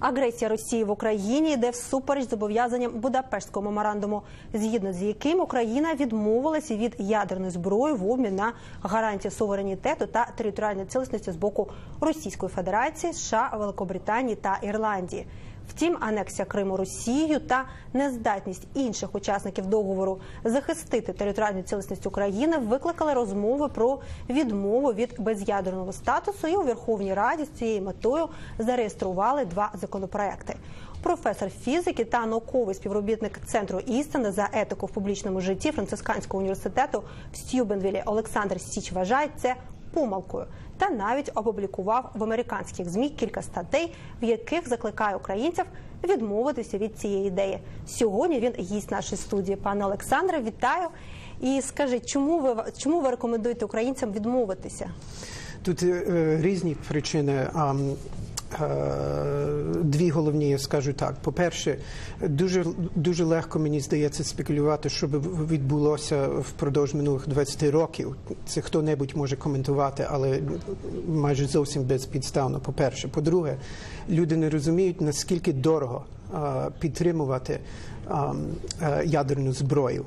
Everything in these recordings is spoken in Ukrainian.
Агресія Росії в Україні йде всупереч зобов'язанням Будапештського меморандуму, згідно з яким Україна відмовилася від ядерної зброї в обмін на гарантії суверенітету та територіальної цілісності з боку Російської Федерації, США, Великобританії та Ірландії. Втім, анексія Криму Росією та нездатність інших учасників договору захистити територіальну цілісність України викликали розмови про відмову від без'ядерного статусу. І у Верховній Раді з цією метою зареєстрували два законопроекти. Професор фізики та науковий співробітник центру істини за етику в публічному житті Францисканського університету в Стюбенвілі Олександр Січ вважає це помилкою та навіть опублікував в американських змі кілька статей, в яких закликає українців відмовитися від цієї ідеї. Сьогодні він гість нашій студії. Пане Олександре, вітаю. І скажіть, чому ви чому ви рекомендуєте українцям відмовитися? Тут е, різні причини. Дві головні, я скажу так. По-перше, дуже дуже легко мені здається спекулювати, що відбулося впродовж минулих 20 років. Це хто-небудь може коментувати, але майже зовсім безпідставно. По-перше, по-друге, люди не розуміють наскільки дорого підтримувати а, а, ядерну зброю.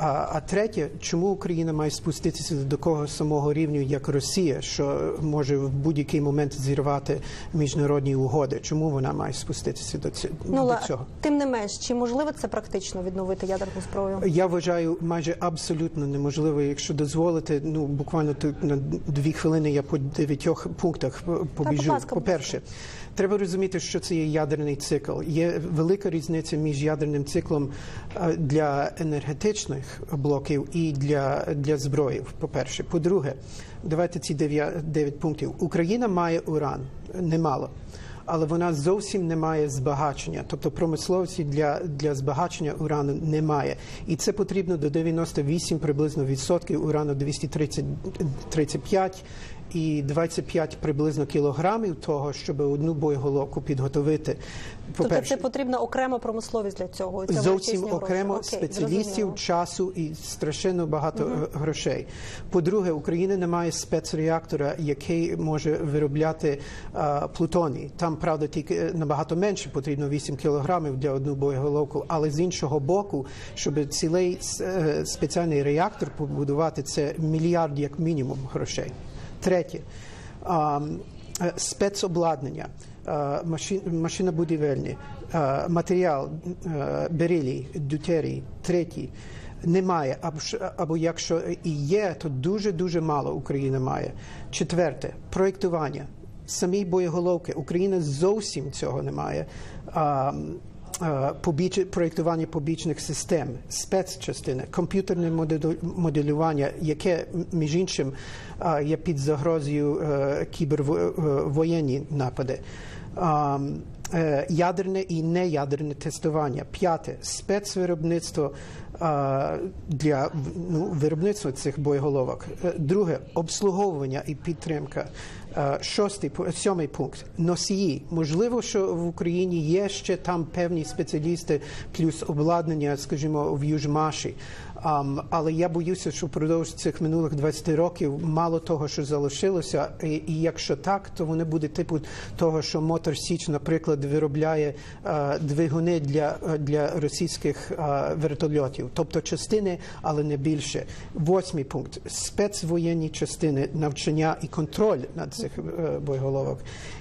А, третє, чому Україна має спуститися до такого самого рівня, як Росія, що може в будь-який момент зірвати міжнародні угоди? Чому вона має спуститися до цього? Ну, до цього? тим не менш, чи можливо це практично відновити ядерну зброю? Я вважаю майже абсолютно неможливо, якщо дозволити. Ну буквально тут на дві хвилини я по дев'ятьох пунктах побіжу. будь По-перше, треба розуміти, що це є ядерний цикл. Є велика різниця між ядерним циклом е, для енергетичних блоків і для, для зброї. По-перше, по-друге, давайте ці дев'я- дев'ять пунктів. Україна має уран немало. Але вона зовсім не має збагачення, тобто промисловості для, для збагачення урану немає. І це потрібно до 98 приблизно відсотків урану 235 і 25 приблизно кілограмів того, щоб одну боєголовку підготовити. Тобто це потрібна окрема промисловість для цього. це Зовсім гроші. окремо Окей, спеціалістів, зрозуміло. часу і страшенно багато е, грошей. По-друге, Україна не має спецреактора, який може виробляти е, плутоній. Там правда тільки е, набагато менше потрібно 8 кілограмів для одну боєголовку. Але з іншого боку, щоб цілий е, спеціальний реактор побудувати, це мільярд як мінімум грошей. Третє. е, Спецобладнання, е, машин- машинобудівельні, е, матеріал, берилій, дютерій, третій. Немає, або якщо і є, то дуже дуже мало Україна має. Четверте проєктування. Самі боєголовки. Україна зовсім цього не має. Е, проєктування побічних систем, спецчастини, комп'ютерне моделю- моделювання, яке між іншим е, є під загрозою е, кібервоєнні напади. Е, Ядерне і неядерне тестування. П'яте спецвиробництво е, для ну, виробництва цих боєголовок. Е, Друге обслуговування і підтримка. Шостий сьомий пункт носії. Можливо, що в Україні є ще там певні спеціалісти, плюс обладнання, скажімо, в Южмаші. Ам, але я боюся, що впродовж цих минулих 20 років мало того, що залишилося. І, і якщо так, то вони будуть типу того, що Мотор Січ, наприклад, виробляє е, двигуни для, е, для російських е, вертольотів, тобто частини, але не більше. Восьмий пункт спецвоєнні частини, навчання і контроль над цих боєголовок.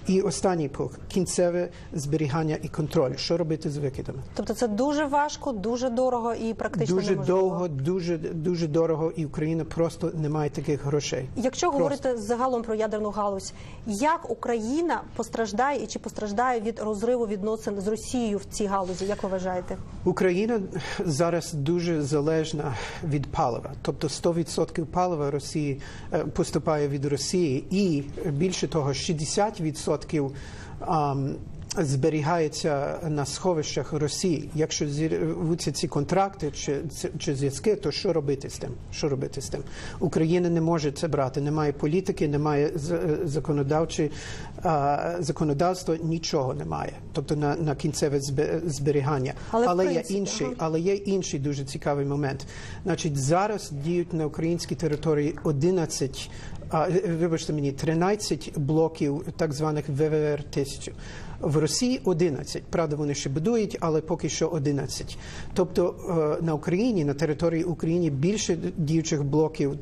І останній пункт кінцеве зберігання і контроль. Що робити з викидами? Тобто це дуже важко, дуже дорого і практично Дуже неможливо. довго, дуже дуже дорого, і Україна просто не має таких грошей. Якщо Просто. говорити загалом про ядерну галузь, як Україна постраждає і чи постраждає від розриву відносин з Росією в цій галузі? Як ви вважаєте? Україна зараз дуже залежна від палива, тобто 100% палива Росії е, поступає від Росії, і більше того, 60% ам, зберігається на сховищах Росії. Якщо зірвуться ці контракти чи, чи зв'язки, то що робити з тим? Що робити з тим? Україна не може це брати. Немає політики, немає з- законодавчої законодавства, нічого немає. Тобто на, на кінцеве збе- зберігання. Але в є інший, але є інший дуже цікавий момент. Значить, зараз діють на українській території 11 а, е, вибачте мені, 13 блоків так званих ВВР 1000 В Росії 11. Правда, вони ще будують, але поки що 11. Тобто е, на Україні, на території України більше діючих блоків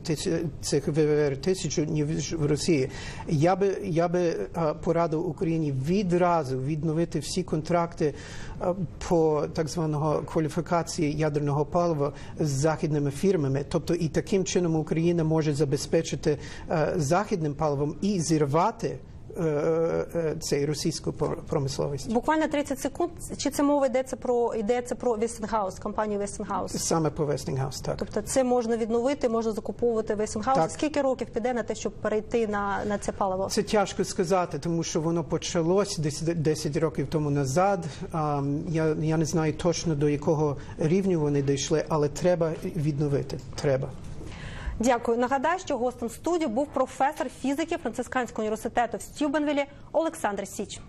цих ВВР 1000 ніж в Росії. Я би я би е, порадив Україні відразу відновити всі контракти е, по так званого кваліфікації ядерного палива з західними фірмами. Тобто, і таким чином Україна може забезпечити е, західним паливом і зірвати е, е, цей російську промисловість. Буквально 30 секунд. Чи це мова йдеться про йдеться про Westinghouse, компанію Westinghouse? Саме по Westinghouse, так. Тобто це можна відновити, можна закуповувати. Так. Скільки років піде на те, щоб перейти на, на це паливо? Це тяжко сказати, тому що воно почалось десь 10 років тому назад. Я, я не знаю точно до якого рівню вони дійшли, але треба відновити. Треба. Дякую. Нагадаю, що гостем студії був професор фізики Францисканського університету в Стюбенвілі Олександр Січ.